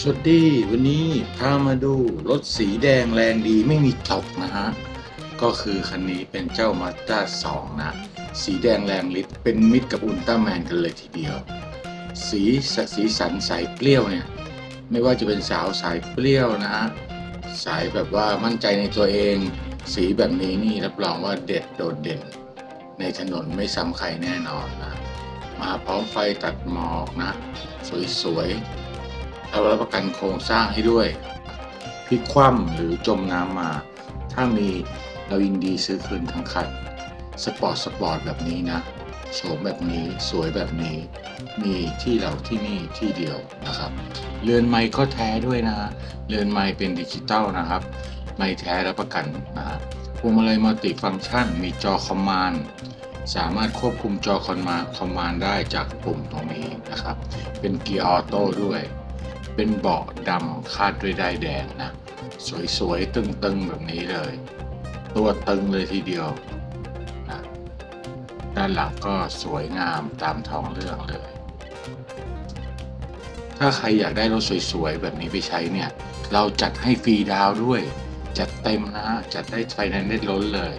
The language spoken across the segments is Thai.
สวัสดีวันนี้พามาดูรถสีแดงแรงดีไม่มีตกนะฮะ ก็คือคันนี้เป็นเจ้ามา z ด้า2นะ สีแดงแรงฤทธิ์เป็นมิตรกับอุลตร้าแมนกันเลยทีเดียว สีสสีสันสายเปรี้ยวเนี่ย ไม่ว่าจะเป็นสาวสายเปรี้ยวนะฮะ สายแบบว่ามั่นใจในตัวเอง สีแบบนี้นี่รับรองว่าเด็ดโดดเด่น ในถนนไม่ซ้ำใครแน่นอนนะ มาพร้อมไฟตัดหมอกนะ สวยๆ เรารับประกันโครงสร้างให้ด้วยพลิกคว่ำหรือจมน้ำมา ถ้ามีเรายินดีซื้อคืนทั้งคันสปอร์ตสปอร์ตแบบนี้นะโฉมแบบนี้สวยแบบนี้ มีที่เราที่นี่ที่เดียวนะครับ เรือนไม้ก็แท้ด้วยนะเรือนไม้เป็นดิจิตอลนะครับไม่แท้รับประกันนะพวงมาลัยมัลติฟังก์ชัน มีจอคอมมานด์สามารถควบคุมจอคอมมานด์คอมมานด์ได้จากปุ่มตรงนี้นะครับ เป็นเกียร์ออโต้ด้วย เป็นเบาะดำคาดด้วยด้ายแดงนะ สวยๆ ตึงๆ แบบนี้เลย ตัวตึงเลยทีเดียวนะด้านหลังก็สวยงามตามท้องเรื่องเลย ถ้าใครอยากได้รถสวยๆ แบบนี้ไปใช้เนี่ย เราจัดให้ฟรีดาวด้วย จัดเต็มนะ จัดได้ไฟแนนซ์ได้ล้นเลย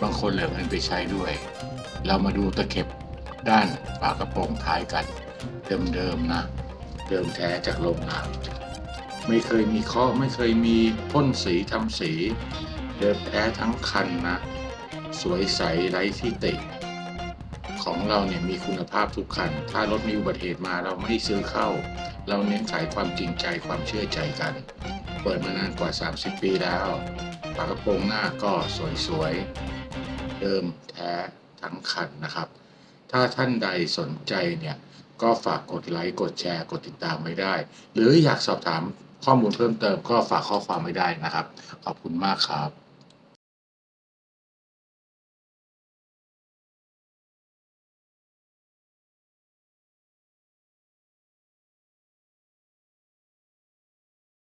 บางคนเหลือเงินไปใช้ด้วย เรามาดูตะเข็บด้านฝากระโปรงท้ายกัน เดิมๆนะ เดิมแท้จากโรงงาน ไม่เคยมีเคาะไม่เคยมีพ่นสีทำสี เดิมแท้ทั้งคันนะ สวยใสไร้ที่ติของเราเนี่ยมีคุณภาพทุกคัน ถ้ารถมีอุบัติเหตุมาเราไม่ซื้อเข้า เราเน้นขายความจริงใจความเชื่อใจกัน เปิดมานานกว่า 30 ปีแล้วฝากระโปรงหน้าก็สวยๆ เดิมแท้ทั้งคันนะครับ ถ้าท่านใดสนใจเนี่ย ก็ฝากกดไลค์กดแชร์ กดติดตามไว้ได้ หรืออยากสอบถามข้อมูลเพิ่มเติมก็ฝากข้อความไว้ได้นะครับ ขอบคุณมากครับ